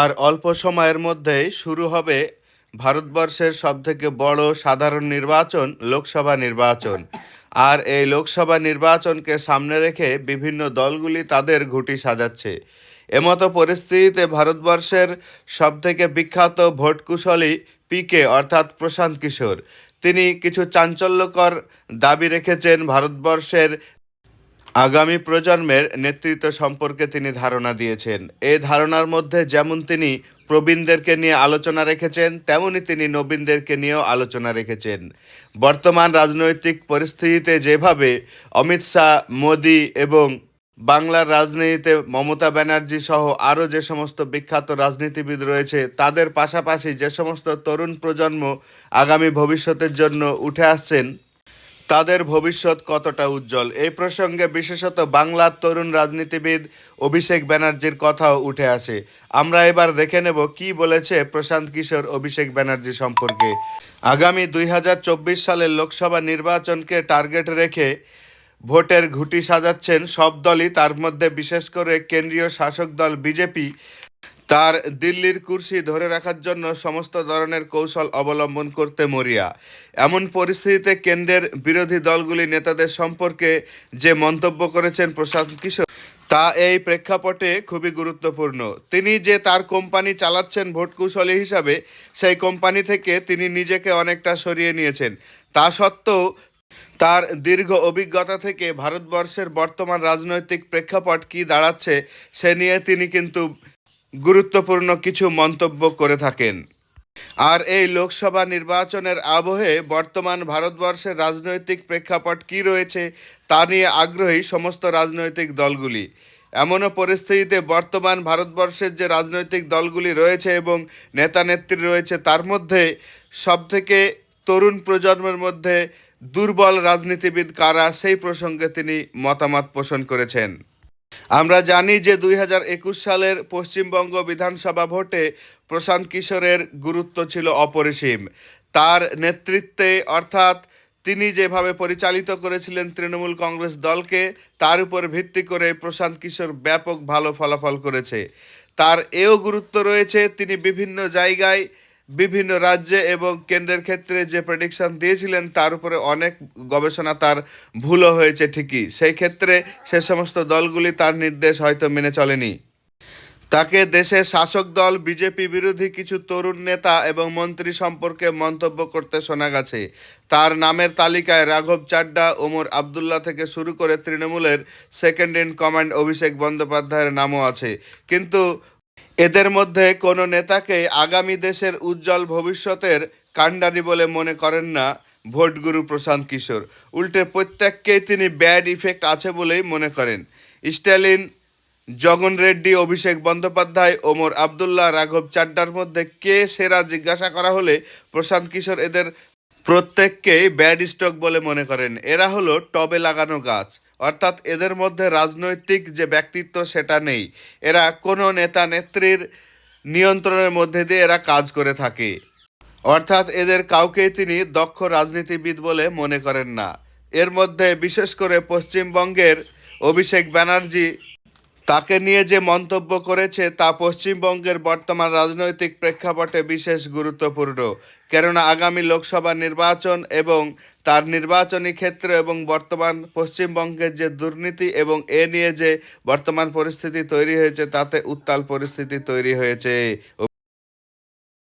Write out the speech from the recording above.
আর অল্প সময়ের মধ্যেই শুরু হবে ভারতবর্ষের সবথেকে বড় সাধারণ নির্বাচন, লোকসভা নির্বাচন। আর এই লোকসভা নির্বাচনকে সামনে রেখে বিভিন্ন দলগুলি তাদের ঘুটি সাজাচ্ছে। এমতো পরিস্থিতিতে ভারতবর্ষের সবথেকে বিখ্যাত ভোট কুশলী পিকে, অর্থাৎ প্রশান্ত কিশোর, তিনি কিছু চাঞ্চল্যকর দাবি রেখেছেন ভারতবর্ষের আগামী প্রজন্মের নেতৃত্ব সম্পর্কে তিনি ধারণা দিয়েছেন। এই ধারণার মধ্যে যেমন তিনি প্রবীণদেরকে নিয়ে আলোচনা রেখেছেন, তেমনি তিনি নবীনদেরকে নিয়েও আলোচনা রেখেছেন। বর্তমান রাজনৈতিক পরিস্থিতিতে যেভাবে অমিত শাহ, মোদি এবং বাংলার রাজনীতিতে মমতা ব্যানার্জি সহ আরও যে সমস্ত বিখ্যাত রাজনীতিবিদ রয়েছে, তাদের পাশাপাশি যে সমস্ত তরুণ প্রজন্ম আগামী ভবিষ্যতের জন্য উঠে আসছেন তাদের ভবিষ্যৎ কতটা উজ্জ্বল? এই প্রসঙ্গে বিশেষত বাংলার তরুণ রাজনীতিবিদ অভিষেক ব্যানার্জির কথাও উঠে আসে। আমরা এবার দেখে নেব কি বলেছে প্রশান্ত কিশোর অভিষেক ব্যানার্জি সম্পর্কে। আগামী দুই হাজার চব্বিশ সালের লোকসভা নির্বাচনকে টার্গেট রেখে ভোটের ঘুটি সাজাচ্ছেন সব দলই, তার মধ্যে বিশেষ করে কেন্দ্রীয় শাসক দল বিজেপি। তার দিল্লির কুর্সি ধরে রাখার জন্য সমস্ত ধরনের কৌশল অবলম্বন করতে মরিয়া। এমন পরিস্থিতিতে কেন্দ্রের বিরোধী দলগুলি নেতাদের সম্পর্কে যে মন্তব্য করেছেন প্রশান্ত কিশোর, তা এই প্রেক্ষাপটে খুবই গুরুত্বপূর্ণ। তিনি যে তার কোম্পানি চালাচ্ছেন ভোট কুশলী হিসাবে, সেই কোম্পানি থেকে তিনি নিজেকে অনেকটা সরিয়ে নিয়েছেন। তা সত্ত্বেও তার দীর্ঘ অভিজ্ঞতা থেকে ভারতবর্ষের বর্তমান রাজনৈতিক প্রেক্ষাপট কী দাঁড়াচ্ছে, সে নিয়ে তিনি কিন্তু গুরুত্বপূর্ণ কিছু মন্তব্য করে থাকেন। আর এই লোকসভা নির্বাচনের আবহে বর্তমান ভারতবর্ষের রাজনৈতিক প্রেক্ষাপট কী রয়েছে তা নিয়ে আগ্রহী সমস্ত রাজনৈতিক দলগুলি। এমনও পরিস্থিতিতে বর্তমান ভারতবর্ষের যে রাজনৈতিক দলগুলি রয়েছে এবং নেতা নেত্রী রয়েছে, তার মধ্যে সবথেকে তরুণ প্রজন্মের মধ্যে দুর্বল রাজনীতিবিদ কারা সেই প্রসঙ্গে তিনি মতামত পোষণ করেছেন। আমরা জানি যে দুই হাজার একুশ সালের পশ্চিমবঙ্গ বিধানসভা ভোটে প্রশান্ত কিশোরের গুরুত্ব ছিল অপরিসীম। তার নেতৃত্বে, অর্থাৎ তিনি যেভাবে পরিচালিত করেছিলেন তৃণমূল কংগ্রেস দলকে, তার উপর ভিত্তি করে প্রশান্ত কিশোর ব্যাপক ভালো ফলাফল করেছে। তার এও গুরুত্ব রয়েছে, তিনি বিভিন্ন জায়গায় বিভিন্ন রাজ্যে এবং কেন্দ্রের ক্ষেত্রে যে প্রেডিকশন দিয়েছিলেন, তার উপরে অনেক গবেষণা তার ভুলও হয়েছে ঠিকই। সেই ক্ষেত্রে সে সমস্ত দলগুলি তার নির্দেশ হয়তো মেনে চলেনি। তাকে দেশের শাসক দল, বিজেপি বিরোধী কিছু তরুণ নেতা এবং মন্ত্রী সম্পর্কে মন্তব্য করতে শোনা গেছে। তার নামের তালিকায় রাঘব চাড্ডা, ওমর আবদুল্লাহ থেকে শুরু করে তৃণমূলের সেকেন্ড ইন কমান্ড অভিষেক বন্দ্যোপাধ্যায়ের নামও আছে। কিন্তু এদের মধ্যে কোনো নেতাকে আগামী দেশের উজ্জ্বল ভবিষ্যতের কাণ্ডারি বলে মনে করেন না ভোটগুরু প্রশান্ত কিশোর। উল্টে প্রত্যেককেই তিনি ব্যাড ইফেক্ট আছে বলেই মনে করেন। স্ট্যালিন, জগন রেড্ডি, অভিষেক বন্দ্যোপাধ্যায়, ওমর আবদুল্লাহ, রাঘব চাড্ডার মধ্যে কে সেরা জিজ্ঞাসা করা হলে প্রশান্ত কিশোর এদের প্রত্যেককেই ব্যাড স্টক বলে মনে করেন। এরা হলো টবে লাগানো গাছ। অর্থাৎ এদের মধ্যে রাজনৈতিক যে ব্যক্তিত্ব সেটা নেই। এরা কোনো নেতা নেত্রীর নিয়ন্ত্রণের মধ্যে দিয়ে এরা কাজ করে থাকে। অর্থাৎ এদের কাউকেই তিনি দক্ষ রাজনীতিবিদ বলে মনে করেন না। এর মধ্যে বিশেষ করে পশ্চিমবঙ্গের অভিষেক ব্যানার্জি তাকে নিয়ে যে মন্তব্য করেছে তা পশ্চিমবঙ্গের বর্তমান রাজনৈতিক প্রেক্ষাপটে বিশেষ গুরুত্বপূর্ণ। কেননা আগামী লোকসভা নির্বাচন এবং তার নির্বাচনী ক্ষেত্র এবং বর্তমান পশ্চিমবঙ্গের যে দুর্নীতি এবং এ নিয়ে যে বর্তমান পরিস্থিতি তৈরি হয়েছে, তাতে উত্তাল পরিস্থিতি তৈরি হয়েছে।